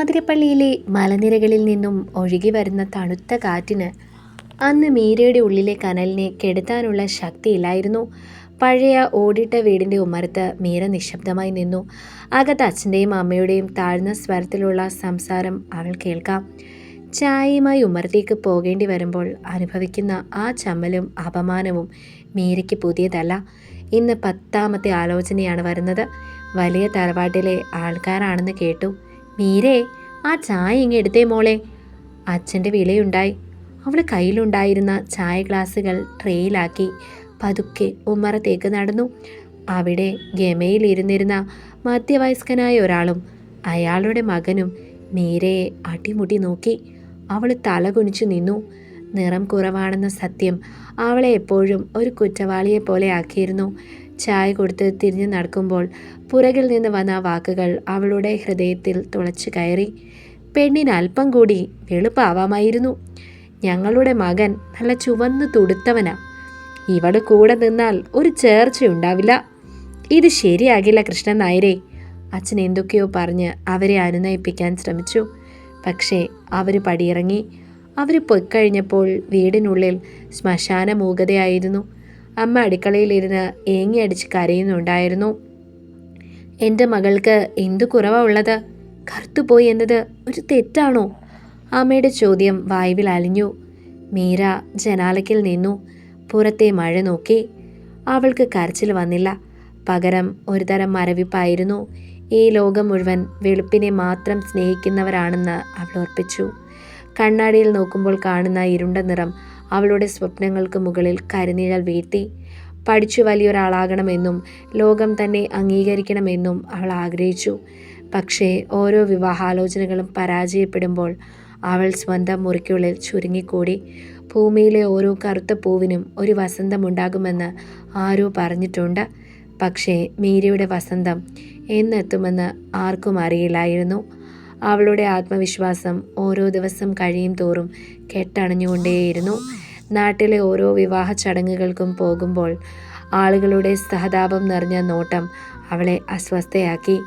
ആതിരപ്പള്ളിയിലെ മലനിരകളിൽ നിന്നും ഒഴുകി വരുന്ന തണുത്ത കാറ്റിന് അന്ന് മീരയുടെ ഉള്ളിലെ കനലിനെ കെടുത്താനുള്ള ശക്തിയില്ലായിരുന്നു. പഴയ ഓടിട്ട വീടിന്റെ ഉമ്മരത്ത് മീര നിശബ്ദമായി നിന്നു. അകത്ത് അച്ഛന്റെയും അമ്മയുടെയും താഴ്ന്ന സ്വരത്തിലുള്ള സംസാരം അവൾ കേൾക്കാം. ചായയുമായി ഉമ്മരത്തേക്ക് പോകേണ്ടി വരുമ്പോൾ അനുഭവിക്കുന്ന ആ ചമ്മലും അപമാനവും മീരയ്ക്ക് പുതിയതല്ല. ഇന്ന് പത്താമത്തെ ആലോചനയാണ് വരുന്നത്. വലിയ തറവാട്ടിലെ ആൾക്കാരാണെന്ന് കേട്ടു. മീരേ ആ ചായ ഇങ്ങ് എടുത്തേ മോളെ. അച്ഛന്റെ വിലയുണ്ടായി. അവൾ കയ്യിലുണ്ടായിരുന്ന ചായ ഗ്ലാസുകൾ ട്രേയിലാക്കി പതുക്കെ ഉമ്മറത്തേക്ക് നടന്നു. അവിടെ ഗമയിലിരുന്നിരുന്ന മധ്യവയസ്കനായ ഒരാളും അയാളുടെ മകനും മീരയെ അടിമുടി നോക്കി. അവൾ തലകുനിച്ചു നിന്നു. നിറം കുറവാണെന്ന സത്യം അവളെ എപ്പോഴും ഒരു കുറ്റവാളിയെ പോലെ ആക്കിയിരുന്നു. ചായ കൊടുത്ത് തിരിഞ്ഞു നടക്കുമ്പോൾ പുറകിൽ നിന്ന് വന്ന ആ വാക്കുകൾ അവളുടെ ഹൃദയത്തിൽ തുളച്ചു കയറി. പെണ്ണിന് അല്പം കൂടി വെളുപ്പാവാമായിരുന്നു. ഞങ്ങളുടെ മകൻ നല്ല ചുവന്നു തുടുത്തവനാ. ഇവൾ കൂടെ നിന്നാൽ ഒരു ചേർച്ചയുണ്ടാവില്ല ഇത് ശരിയാകില്ല കൃഷ്ണൻ നായരെ. അച്ഛൻ എന്തൊക്കെയോ പറഞ്ഞ് അവരെ അനുനയിപ്പിക്കാൻ ശ്രമിച്ചു. പക്ഷേ അവർ പടിയിറങ്ങി. അവർ പൊയ്ക്കഴിഞ്ഞപ്പോൾ വീടിനുള്ളിൽ ശ്മശാന മൂകതയായിരുന്നു അമ്മ അടുക്കളയിലിരുന്ന് ഏങ്ങി അടിച്ച് കരയുന്നുണ്ടായിരുന്നു. എന്റെ മകൾക്ക് എന്തു കുറവാ ഉള്ളത്? കറുത്തുപോയി എന്നത് ഒരു തെറ്റാണോ? അമ്മയുടെ ചോദ്യം വായുവിൽ അലിഞ്ഞു. മീര ജനാലയ്ക്കിൽ നിന്നു പുറത്തെ മഴ നോക്കി. അവൾക്ക് കരച്ചിൽ വന്നില്ല. പകരം ഒരുതരം മരവിപ്പായിരുന്നു. ഈ ലോകം മുഴുവൻ വെളുപ്പിനെ മാത്രം സ്നേഹിക്കുന്നവരാണെന്ന് അവൾ ഓർപ്പിച്ചു കണ്ണാടിയിൽ നോക്കുമ്പോൾ കാണുന്ന ഇരുണ്ട നിറം അവളുടെ സ്വപ്നങ്ങൾക്ക് മുകളിൽ കരിനിഴൽ വീഴ്ത്തി. പഠിച്ചു വലിയൊരാളാകണമെന്നും ലോകം തന്നെ അംഗീകരിക്കണമെന്നും അവൾ ആഗ്രഹിച്ചു. പക്ഷേ ഓരോ വിവാഹാലോചനകളും പരാജയപ്പെടുമ്പോൾ അവൾ സ്വന്തം മുറിക്കുള്ളിൽ ചുരുങ്ങിക്കൂടി. ഭൂമിയിലെ ഓരോ കറുത്ത പൂവിനും ഒരു വസന്തമുണ്ടാകുമെന്ന് ആരോ പറഞ്ഞിട്ടുണ്ട്. പക്ഷേ മീരയുടെ വസന്തം എന്നെത്തുമെന്ന് ആർക്കും അറിയില്ലായിരുന്നു. അവളുടെ ആത്മവിശ്വാസം ഓരോ ദിവസം കഴിയും തോറും കെട്ടണഞ്ഞുകൊണ്ടേയിരുന്നു. നാട്ടിലെ ഓരോ വിവാഹ ചടങ്ങുകൾക്കും പോകുമ്പോൾ ആളുകളുടെ സഹതാപം നിറഞ്ഞ നോട്ടം അവളെ അസ്വസ്ഥയാക്കി.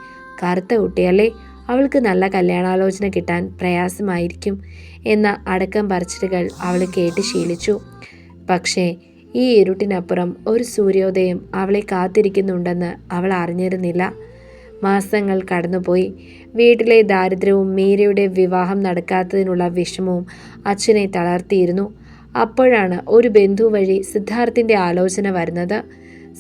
കറുത്ത കുട്ടിയല്ലേ അവൾക്ക് നല്ല കല്യാണാലോചന കിട്ടാൻ പ്രയാസമായിരിക്കും എന്ന അടക്കം പറച്ചിലുകൾ അവൾ കേട്ട് ശീലിച്ചു. പക്ഷേ ഈ ഇരുട്ടിനപ്പുറം ഒരു സൂര്യോദയം അവളെ കാത്തിരിക്കുന്നുണ്ടെന്ന് അവൾ അറിഞ്ഞിരുന്നില്ല. മാസങ്ങൾ കടന്നുപോയി. വീട്ടിലെ ദാരിദ്ര്യവും മീരയുടെ വിവാഹം നടക്കാത്തതിനുള്ള വിഷമവും അച്ഛനെ തളർത്തിയിരുന്നു. അപ്പോഴാണ് ഒരു ബന്ധു വഴി സിദ്ധാർത്ഥിന്റെ ആലോചന വരുന്നത്.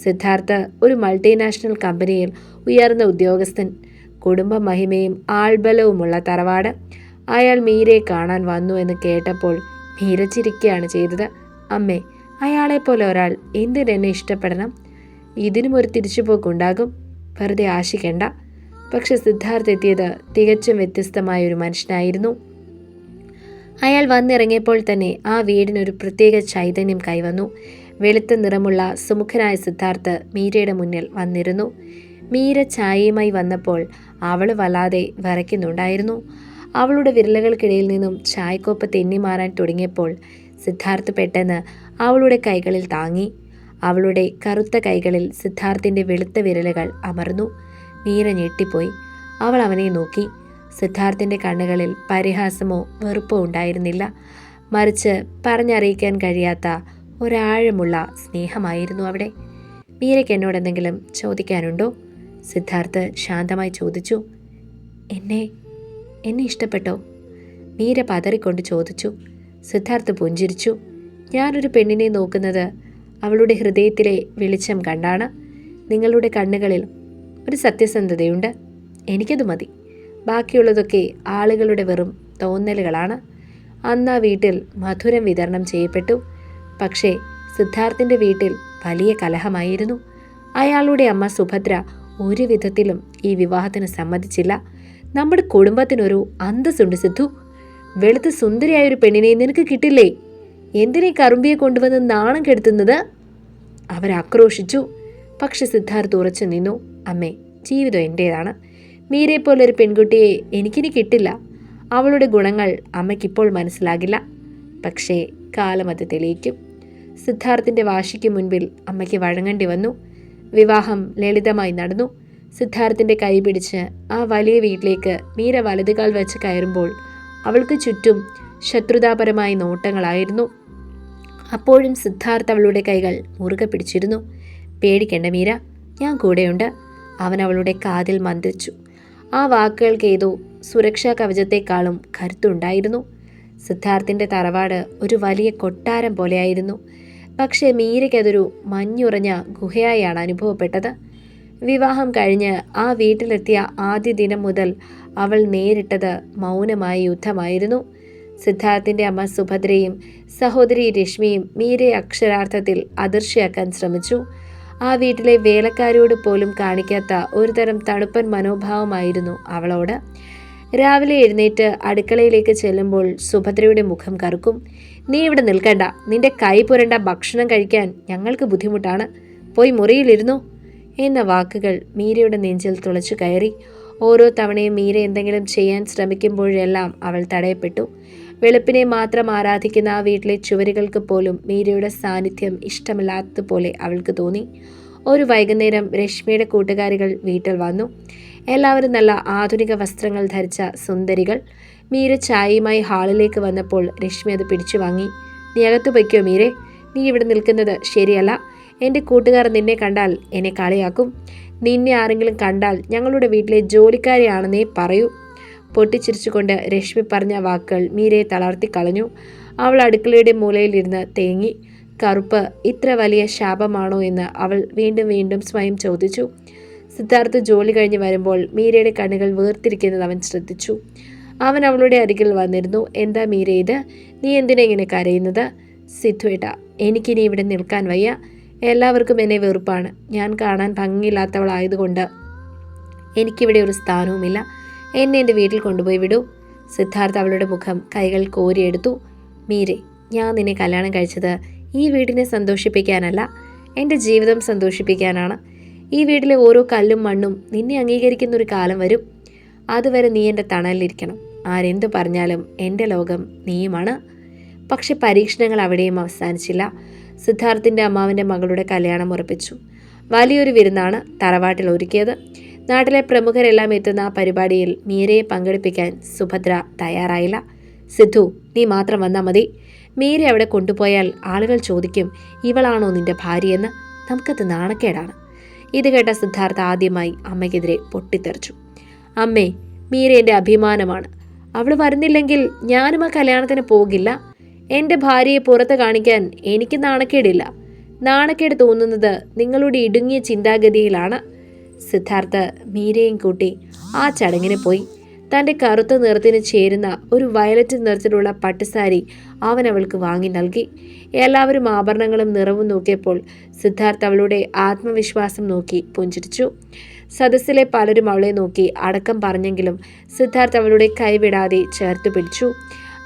സിദ്ധാർത്ഥ് ഒരു മൾട്ടിനാഷണൽ കമ്പനിയിൽ ഉയർന്ന ഉദ്യോഗസ്ഥൻ കുടുംബ മഹിമയും ആൾബലവുമുള്ള തറവാട്. അയാൾ മീരയെ കാണാൻ വന്നു എന്ന് കേട്ടപ്പോൾ മീര ചിരിക്കുകയാണ് ചെയ്തത്. അമ്മേ അയാളെപ്പോലെ ഒരാൾ എന്തിനെന്നെ ഇഷ്ടപ്പെടണം? ഇതിനും ഒരു തിരിച്ചുപോക്കുണ്ടാകും. വെറുതെ ആശിക്കണ്ട. പക്ഷെ സിദ്ധാർത്ഥ് എത്തിയത് തികച്ചും വ്യത്യസ്തമായ ഒരു മനുഷ്യനായിരുന്നു. അയാൾ വന്നിറങ്ങിയപ്പോൾ തന്നെ ആ വീടിനൊരു പ്രത്യേക ചൈതന്യം കൈവന്നു. വെളുത്ത നിറമുള്ള സുമുഖനായ സിദ്ധാർത്ഥ് മീരയുടെ മുന്നിൽ വന്നിരുന്നു. മീര ചായയുമായി വന്നപ്പോൾ അവൾ വല്ലാതെ വരയ്ക്കുന്നുണ്ടായിരുന്നു അവളുടെ വിരലുകൾക്കിടയിൽ നിന്നും ചായക്കോപ്പ് തെന്നി മാറാൻ തുടങ്ങിയപ്പോൾ സിദ്ധാർത്ഥ് പെട്ടെന്ന് അവളുടെ കൈകളിൽ താങ്ങി. അവളുടെ കറുത്ത കൈകളിൽ സിദ്ധാർത്ഥിന്റെ വെളുത്ത വിരലുകൾ അമർന്നു. മീര ഞെട്ടിപ്പോയി. അവൾ അവനെ നോക്കി. സിദ്ധാർത്ഥിന്റെ കണ്ണുകളിൽ പരിഹാസമോ വെറുപ്പോ ഉണ്ടായിരുന്നില്ല. മറിച്ച് പറഞ്ഞറിയിക്കാൻ കഴിയാത്ത ഒരാഴമുള്ള സ്നേഹമായിരുന്നു അവിടെ. മീരയ്ക്ക് എന്നോട് എന്തെങ്കിലും ചോദിക്കാനുണ്ടോ? സിദ്ധാർത്ഥ് ശാന്തമായി ചോദിച്ചു. എന്നെ എന്നെ ഇഷ്ടപ്പെട്ടോ? മീര പതറിക്കൊണ്ട് ചോദിച്ചു. സിദ്ധാർത്ഥ് പുഞ്ചിരിച്ചു. ഞാനൊരു പെണ്ണിനെ നോക്കുന്നത് അവളുടെ ഹൃദയത്തിലെ വെളിച്ചം കണ്ടാണ്. നിങ്ങളുടെ കണ്ണുകളിൽ ഒരു സത്യസന്ധതയുണ്ട്. എനിക്കത് മതി. ബാക്കിയുള്ളതൊക്കെ ആളുകളുടെ വെറും തോന്നലുകളാണ്. അന്ന് ആ വീട്ടിൽ മധുരം വിതരണം ചെയ്യപ്പെട്ടു. പക്ഷേ സിദ്ധാർത്ഥിന്റെ വീട്ടിൽ വലിയ കലഹമായിരുന്നു. അയാളുടെ അമ്മ സുഭദ്ര ഒരു വിധത്തിലും ഈ വിവാഹത്തിന് സമ്മതിച്ചില്ല. നമ്മുടെ കുടുംബത്തിനൊരു അന്തസ്സുണ്ട് സിദ്ധു. വെളുത്ത് സുന്ദരിയായ ഒരു പെണ്ണിനെ നിനക്ക് കിട്ടില്ലേ? എന്തിനെ കറുമ്പിയെ കൊണ്ടുവന്ന് നാണം കെടുത്തുന്നത്? അവരാക്രോശിച്ചു പക്ഷെ സിദ്ധാർത്ഥ് ഉറച്ചു നിന്നു. അമ്മേ ജീവിതം എന്റേതാണ് മീരെ പോലൊരു പെൺകുട്ടിയെ എനിക്കിനി കിട്ടില്ല. അവളുടെ ഗുണങ്ങൾ അമ്മയ്ക്കിപ്പോൾ മനസ്സിലാകില്ല. പക്ഷേ കാലം അത് തെളിയിക്കും. സിദ്ധാർത്ഥിന്റെ വാശിക്ക് മുൻപിൽ അമ്മയ്ക്ക് വഴങ്ങേണ്ടി വന്നു. വിവാഹം ലളിതമായി നടന്നു. സിദ്ധാർത്ഥിന്റെ കൈ പിടിച്ച് ആ വലിയ വീട്ടിലേക്ക് മീര വലതുകാൽ വെച്ച് കയറുമ്പോൾ അവൾക്ക് ചുറ്റും ശത്രുതാപരമായ നോട്ടങ്ങളായിരുന്നു. അപ്പോഴും സിദ്ധാർത്ഥ് അവളുടെ കൈകൾ മുറുകെ പിടിച്ചിരുന്നു. പേടിക്കേണ്ട മീര ഞാൻ കൂടെയുണ്ട്. അവൻ അവളുടെ കാതിൽ മന്ത്രിച്ചു. ആ വാക്കുകൾക്ക് ഏതോ സുരക്ഷാ കവചത്തെക്കാളും കരുത്തുണ്ടായിരുന്നു. സിദ്ധാർത്ഥിന്റെ തറവാട് ഒരു വലിയ കൊട്ടാരം പോലെയായിരുന്നു. പക്ഷേ മീരയ്ക്കതൊരു മഞ്ഞുറഞ്ഞ ഗുഹയായാണ് അനുഭവപ്പെട്ടത്. വിവാഹം കഴിഞ്ഞ് ആ വീട്ടിലെത്തിയ ആദ്യ ദിനം മുതൽ അവൾ നേരിട്ടത് മൗനമായ യുദ്ധമായിരുന്നു. സിദ്ധാർത്ഥിന്റെ അമ്മ സുഭദ്രയും സഹോദരി രശ്മിയും മീരയെ അക്ഷരാർത്ഥത്തിൽ അദൃശ്യയാക്കാൻ ശ്രമിച്ചു. ആ വീട്ടിലെ വേലക്കാരോട് പോലും കാണിക്കാത്ത ഒരുതരം തണുപ്പൻ മനോഭാവമായിരുന്നു അവളോട്. രാവിലെ എഴുന്നേറ്റ് അടുക്കളയിലേക്ക് ചെല്ലുമ്പോൾ സുഭദ്രയുടെ മുഖം കറുക്കും. നീ ഇവിടെ നിൽക്കണ്ട. നിന്റെ കൈ പുരണ്ട ഭക്ഷണം കഴിക്കാൻ ഞങ്ങൾക്ക് ബുദ്ധിമുട്ടാണ്. പോയി മുറിയിലിരുന്നു. എന്ന വാക്കുകൾ മീരയുടെ നെഞ്ചിൽ തുളച്ചു കയറി. ഓരോ തവണയും മീര എന്തെങ്കിലും ചെയ്യാൻ ശ്രമിക്കുമ്പോഴെല്ലാം അവൾ തടയപ്പെട്ടു. വെളുപ്പിനെ മാത്രം ആരാധിക്കുന്ന ആ വീട്ടിലെ ചുവരുകൾക്ക് പോലും മീരയുടെ സാന്നിധ്യം ഇഷ്ടമില്ലാത്തതുപോലെ അവൾക്ക് തോന്നി. ഒരു വൈകുന്നേരം രശ്മിയുടെ കൂട്ടുകാരികൾ വീട്ടിൽ വന്നു. എല്ലാവരും നല്ല ആധുനിക വസ്ത്രങ്ങൾ ധരിച്ച സുന്ദരികൾ. മീര ചായയുമായി ഹാളിലേക്ക് വന്നപ്പോൾ രശ്മി അത് പിടിച്ചു വാങ്ങി. നീ അകത്ത് പൊയ്ക്കോ മീരെ? നീ ഇവിടെ നിൽക്കുന്നത് ശരിയല്ല. എന്റെ കൂട്ടുകാർ നിന്നെ കണ്ടാൽ എന്നെ കളിയാക്കും. നിന്നെ ആരെങ്കിലും കണ്ടാൽ ഞങ്ങളുടെ വീട്ടിലെ ജോലിക്കാരിയാണെന്നേ പറയൂ. പൊട്ടിച്ചിരിച്ചുകൊണ്ട് രശ്മി പറഞ്ഞ വാക്കുകൾ മീരയെ തളർത്തി കളഞ്ഞു. അവൾ അടുക്കളയുടെ മൂലയിലിരുന്ന് തേങ്ങി. കറുപ്പ് ഇത്ര വലിയ ശാപമാണോ? എന്ന് അവൾ വീണ്ടും വീണ്ടും സ്വയം ചോദിച്ചു. സിദ്ധാർത്ഥ് ജോലി കഴിഞ്ഞ് വരുമ്പോൾ മീരയുടെ കണ്ണുകൾ വേർതിരിക്കുന്നത് അവൻ ശ്രദ്ധിച്ചു. അവൻ അവളുടെ അരികിൽ വന്നിരുന്നു. എന്താ മീര ഇത്? നീ എന്തിനാ ഇങ്ങനെ കരയുന്നത്? സിദ്ധുവേട്ട എനിക്കിനി ഇവിടെ നിൽക്കാൻ വയ്യ. എല്ലാവർക്കും എന്നെ വെറുപ്പാണ്. ഞാൻ കാണാൻ ഭംഗിയില്ലാത്തവളായതുകൊണ്ട് എനിക്കിവിടെ ഒരു സ്ഥാനവുമില്ല. എന്നെ എന്റെ വീട്ടിൽ കൊണ്ടുപോയി വിടൂ. സിദ്ധാർത്ഥ അവളുടെ മുഖം കൈകൾ കോരിയെടുത്തു മീരെ ഞാൻ നിന്നെ കല്യാണം കഴിച്ചത് ഈ വീടിനെ സന്തോഷിപ്പിക്കാനല്ല എന്റെ ജീവിതം സന്തോഷിപ്പിക്കാനാണ്. ഈ വീട്ടിലെ ഓരോ കല്ലും മണ്ണും നിന്നെ അംഗീകരിക്കുന്ന ഒരു കാലം വരും. അതുവരെ നീ എന്റെ തണലിലിരിക്കണം ആരെന്തു പറഞ്ഞാലും എന്റെ ലോകം നീയുമാണ്. പക്ഷെ പരീക്ഷണങ്ങൾ അവിടെയും അവസാനിച്ചില്ല. സിദ്ധാർത്ഥിന്റെ അമ്മാവിന്റെ മകളുടെ കല്യാണം ഉറപ്പിച്ചു. വലിയൊരു വിരുന്നാണ് തറവാട്ടിൽ ഒരുക്കിയത്. നാട്ടിലെ പ്രമുഖരെല്ലാം എത്തുന്ന പരിപാടിയിൽ മീരയെ പങ്കെടുപ്പിക്കാൻ സുഭദ്ര തയ്യാറായില്ല. സിദ്ധു നീ മാത്രം വന്നാൽ മതി. മീരെ അവിടെ കൊണ്ടുപോയാൽ ആളുകൾ ചോദിക്കും ഇവളാണോ നിന്റെ ഭാര്യയെന്ന്? നമുക്കത് നാണക്കേടാണ്. ഇത് കേട്ട സിദ്ധാർത്ഥ ആദ്യമായി അമ്മയ്ക്കെതിരെ പൊട്ടിത്തെറിച്ചു. അമ്മേ മീര എന്റെ അഭിമാനമാണ്. അവൾ വരുന്നില്ലെങ്കിൽ ഞാനും ആ കല്യാണത്തിന് പോകില്ല. എന്റെ ഭാര്യയെ പുറത്ത് കാണിക്കാൻ എനിക്ക് നാണക്കേടില്ല. നാണക്കേട് തോന്നുന്നത് നിങ്ങളുടെ ഇടുങ്ങിയ ചിന്താഗതിയിലാണ്. സിദ്ധാർത്ഥ മീരയും കൂട്ടി ആ ചടങ്ങിന് പോയി. തന്റെ കറുത്ത നിറത്തിന് ചേരുന്ന ഒരു വയലറ്റ് നിറത്തിലുള്ള പട്ടുസാരി അവൻ അവൾക്ക് വാങ്ങി നൽകി. എല്ലാവരും ആഭരണങ്ങളും നിറവും നോക്കിയപ്പോൾ സിദ്ധാർത്ഥ് അവളുടെ ആത്മവിശ്വാസം നോക്കി പുഞ്ചിരിച്ചു. സദസ്സിലെ പലരും അവളെ നോക്കി അടക്കം പറഞ്ഞെങ്കിലും സിദ്ധാർത്ഥ് അവളുടെ കൈവിടാതെ ചേർത്ത് പിടിച്ചു.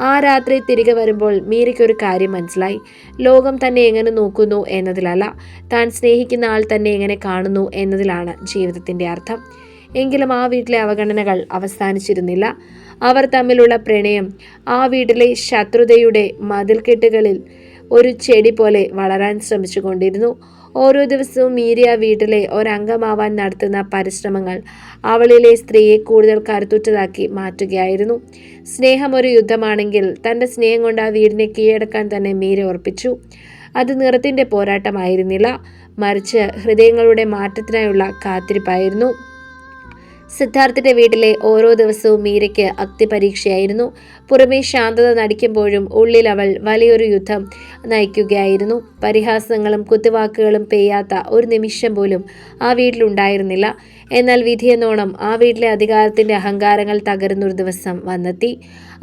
ആ രാത്രി തിരികെ വരുമ്പോൾ മീരയ്ക്കൊരു കാര്യം മനസ്സിലായി. ലോകം തന്നെ എങ്ങനെ നോക്കുന്നു എന്നതിലല്ല താൻ സ്നേഹിക്കുന്ന ആൾ തന്നെ എങ്ങനെ കാണുന്നു എന്നതിലാണ് ജീവിതത്തിന്റെ അർത്ഥം. എങ്കിലും ആ വീട്ടിലെ അവഗണനകൾ അവസാനിച്ചിരുന്നില്ല. അവർ തമ്മിലുള്ള പ്രണയം ആ വീട്ടിലെ ശത്രുതയുടെ മതിൽക്കെട്ടുകളിൽ ഒരു ചെടി പോലെ വളരാൻ ശ്രമിച്ചുകൊണ്ടിരുന്നു. ഓരോ ദിവസവും മീരിയ വീട്ടിലെ ഒരംഗമാവാൻ നടത്തുന്ന പരിശ്രമങ്ങൾ അവളിലെ സ്ത്രീയെ കൂടുതൽ കരുത്തുറ്റതാക്കി മാറ്റുകയായിരുന്നു. സ്നേഹം ഒരു യുദ്ധമാണെങ്കിൽ തന്റെ സ്നേഹം കൊണ്ട് ആ വീടിനെ കീഴടക്കാൻ തന്നെ മീര ഉറപ്പിച്ചു. അത് നിറത്തിന്റെ പോരാട്ടമായിരുന്നില്ല. മറിച്ച് ഹൃദയങ്ങളുടെ മാറ്റത്തിനായുള്ള കാത്തിരിപ്പായിരുന്നു. സിദ്ധാർത്ഥിന്റെ വീട്ടിലെ ഓരോ ദിവസവും മീരയ്ക്ക് അഗ്നിപരീക്ഷയായിരുന്നു. പുറമേ ശാന്തത നടിക്കുമ്പോഴും ഉള്ളിൽ അവൾ വലിയൊരു യുദ്ധം നയിക്കുകയായിരുന്നു. പരിഹാസങ്ങളും കുത്തുവാക്കുകളും പെയ്യാത്ത ഒരു നിമിഷം പോലും ആ വീട്ടിലുണ്ടായിരുന്നില്ല എന്നാൽ വിധിയെന്നോണം ആ വീട്ടിലെ അധികാരത്തിന്റെ അഹങ്കാരങ്ങൾ തകരുന്നൊരു ദിവസം വന്നെത്തി.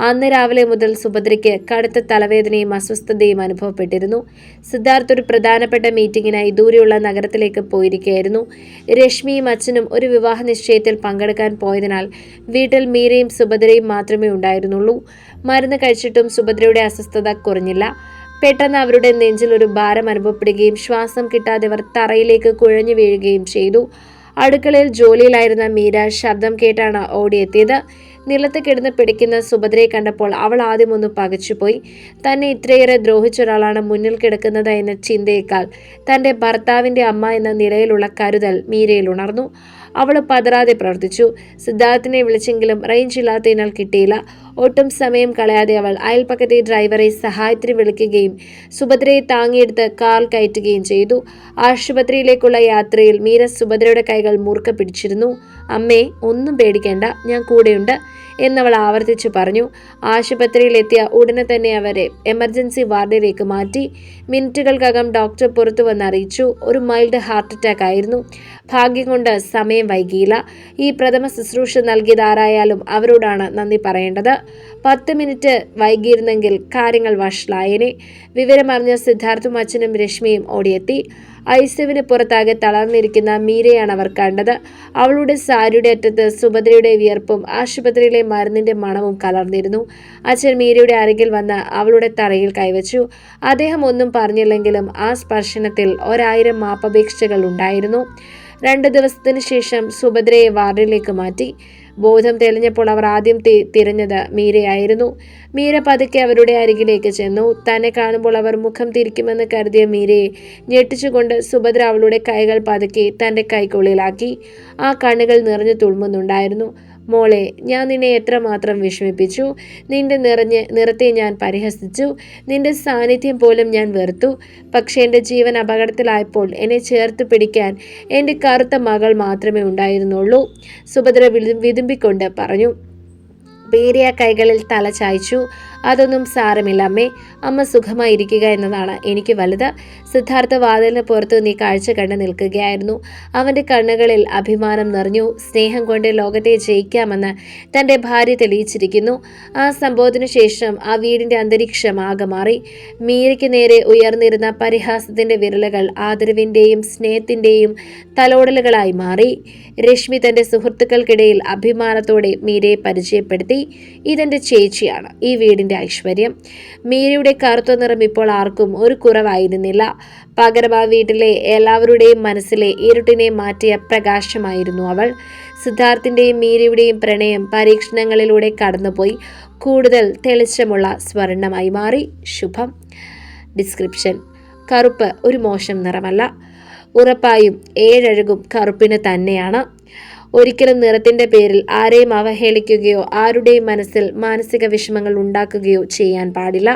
അന്ന് രാവിലെ മുതൽ സുഭദ്രയ്ക്ക് കടുത്ത തലവേദനയും അസ്വസ്ഥതയും അനുഭവപ്പെട്ടിരുന്നു. സിദ്ധാർത്ഥ് ഒരു പ്രധാനപ്പെട്ട മീറ്റിംഗിനായി ദൂരെയുള്ള നഗരത്തിലേക്ക് പോയിരിക്കുകയായിരുന്നു രശ്മിയും അച്ഛനും ഒരു വിവാഹ നിശ്ചയത്തിൽ പങ്കെടുക്കാൻ പോയതിനാൽ വീട്ടിൽ മീരയും സുഭദ്രയും മാത്രമേ ഉണ്ടായിരുന്നുള്ളൂ. മരുന്ന് കഴിച്ചിട്ടും സുഭദ്രയുടെ അസ്വസ്ഥത കുറഞ്ഞില്ല. പെട്ടെന്ന് അവരുടെ നെഞ്ചിൽ ഒരു ഭാരം അനുഭവപ്പെടുകയും ശ്വാസം കിട്ടാതെ അവർ തറയിലേക്ക് കുഴഞ്ഞു വീഴുകയും ചെയ്തു. അടുക്കളയിൽ ജോലിയിലായിരുന്ന മീര ശബ്ദം കേട്ടാണ് ഓടിയെത്തിയത്. നിലത്ത് കിടന്ന് പിടിക്കുന്ന സുഭദ്രയെ കണ്ടപ്പോൾ അവൾ ആദ്യം ഒന്ന് പകച്ചുപോയി. തന്നെ ഇത്രയേറെ ദ്രോഹിച്ച ഒരാളാണ് മുന്നിൽ കിടക്കുന്നത് എന്ന ചിന്തയേക്കാൾ തന്റെ ഭർത്താവിന്റെ അമ്മ എന്ന നിലയിലുള്ള കരുതൽ മീരയിൽ ഉണർന്നു. അവൾ പതറാതെ പ്രവർത്തിച്ചു. സിദ്ധാർത്ഥിനെ വിളിച്ചെങ്കിലും റേഞ്ച് ഇല്ലാത്തതിനാൽ കിട്ടിയില്ല. ഒട്ടും സമയം കളയാതെ അവൾ അയൽപ്പക്കത്തെ ഡ്രൈവറെ സഹായത്തിന് വിളിക്കുകയും സുഭദ്രയെ താങ്ങിയെടുത്ത് കാർ കയറ്റുകയും ചെയ്തു. ആശുപത്രിയിലേക്കുള്ള യാത്രയിൽ മീര സുഭദ്രയുടെ കൈകൾ മുറുക്ക പിടിച്ചിരുന്നു. അമ്മേ ഒന്നും പേടിക്കേണ്ട ഞാൻ കൂടെയുണ്ട് എന്നവൾ ആവർത്തിച്ചു പറഞ്ഞു. ആശുപത്രിയിലെത്തിയ ഉടനെ തന്നെ അവരെ എമർജൻസി വാർഡിലേക്ക് മാറ്റി. മിനിറ്റുകൾക്കകം ഡോക്ടർ പുറത്തു വന്ന് അറിയിച്ചു. ഒരു മൈൽഡ് ഹാർട്ട് അറ്റാക്ക് ആയിരുന്നു. ഭാഗ്യം കൊണ്ട് സമയം വൈകിയില്ല. ഈ പ്രഥമ ശുശ്രൂഷ നൽകിയതാരായാലും അവരോടാണ് നന്ദി പറയേണ്ടത്. പത്ത് മിനിറ്റ് വൈകിയിരുന്നെങ്കിൽ കാര്യങ്ങൾ വഷളായനെ. വിവരമറിഞ്ഞ സിദ്ധാർത്ഥും അച്ഛനും രശ്മിയും ഓടിയെത്തി. ഐസുവിന് പുറത്താകെ തളർന്നിരിക്കുന്ന മീരയാണ് അവർ കണ്ടത്. അവളുടെ സാരിയുടെ അറ്റത്ത് സുഭദ്രയുടെ വിയർപ്പും ആശുപത്രിയിലെ മരുന്നിന്റെ മണവും കലർന്നിരുന്നു. അച്ഛൻ മീരയുടെ അരികിൽ വന്ന് അവളുടെ തറയിൽ കൈവച്ചു. അദ്ദേഹം ഒന്നും പറഞ്ഞില്ലെങ്കിലും ആ സ്പർശനത്തിൽ ഒരായിരം മാപ്പപേക്ഷകൾ ഉണ്ടായിരുന്നു. രണ്ട് ദിവസത്തിന് ശേഷം സുഭദ്രയെ വാർഡിലേക്ക് മാറ്റി. ബോധം തെളിഞ്ഞപ്പോൾ അവർ ആദ്യം തിരഞ്ഞത് മീരയായിരുന്നു. മീര പതുക്കെ അവരുടെ അരികിലേക്ക് ചെന്നു. തന്നെ കാണുമ്പോൾ അവർ മുഖം തിരിക്കുമെന്ന് കരുതിയ മീരയെ ഞെട്ടിച്ചുകൊണ്ട് സുഭദ്ര അവളുടെ കൈകൾ പതുക്കെ തന്റെ കൈക്കുള്ളിലാക്കി. ആ കണ്ണുകൾ നിറഞ്ഞു തുളുമ്പുന്നുണ്ടായിരുന്നു മോളെ ഞാൻ നിന്നെ എത്രമാത്രം വിഷമിപ്പിച്ചു? നിന്റെ നിറഞ്ഞ് നിറത്തെ ഞാൻ പരിഹസിച്ചു. നിന്റെ സാന്നിധ്യം പോലും ഞാൻ വെറുത്തു. പക്ഷേ എന്റെ ജീവൻ അപകടത്തിലായപ്പോൾ എന്നെ ചേർത്ത് പിടിക്കാൻ എന്റെ കറുത്ത മകൾ മാത്രമേ ഉണ്ടായിരുന്നുള്ളൂ. സുഭദ്ര വിതുമ്പിക്കൊണ്ട് പറഞ്ഞു. പേരിയ കൈകളിൽ തല ചായ്ച്ചു. അതൊന്നും സാരമില്ല. അമ്മേ അമ്മ സുഖമായിരിക്കുക എന്നതാണ് എനിക്ക് വലുത്. സിദ്ധാർത്ഥ വാതിലിന് പുറത്തു നീ കാഴ്ച കണ്ട് നിൽക്കുകയായിരുന്നു. അവന്റെ കണ്ണുകളിൽ അഭിമാനം നിറഞ്ഞു. സ്നേഹം കൊണ്ട് ലോകത്തെ ജയിക്കാമെന്ന് തന്റെ ഭാര്യ തെളിയിച്ചിരിക്കുന്നു. ആ സംഭവത്തിനു ശേഷം ആ വീടിന്റെ അന്തരീക്ഷം ആകെ മാറി. മീരയ്ക്ക് നേരെ ഉയർന്നിരുന്ന പരിഹാസത്തിന്റെ വിരലുകൾ ആദരവിന്റെയും സ്നേഹത്തിന്റെയും തലോടലുകളായി മാറി. രശ്മി തന്റെ സുഹൃത്തുക്കൾക്കിടയിൽ അഭിമാനത്തോടെ മീരയെ പരിചയപ്പെടുത്തി. ഇതെന്റെ ചേച്ചിയാണ്. ഈ വീടിന്റെ ഐശ്വര്യം. മീരയുടെ കറുത്ത നിറം ഇപ്പോൾ ആർക്കും ഒരു കുറവായിരുന്നില്ല. പകരം ആ വീട്ടിലെ എല്ലാവരുടെയും മനസ്സിലെ ഇരുട്ടിനെ മാറ്റിയ പ്രകാശമായിരുന്നു അവൾ. സിദ്ധാർത്ഥിന്റെയും മീരയുടെയും പ്രണയം പരീക്ഷണങ്ങളിലൂടെ കടന്നുപോയി. കൂടുതൽ തെളിച്ചമുള്ള സ്വർണമായി മാറി. ശുഭം. ഡിസ്ക്രിപ്ഷൻ. കറുപ്പ് ഒരു മോശം നിറമല്ല. ഉറപ്പായും ഏഴഴകും കറുപ്പിന് തന്നെയാണ്. ഒരിക്കലും നിറത്തിന്റെ പേരിൽ ആരെയും അവഹേളിക്കുകയോ ആരുടെയും മനസ്സിൽ മാനസിക വിഷമങ്ങൾ ഉണ്ടാക്കുകയോ ചെയ്യാൻ പാടില്ല.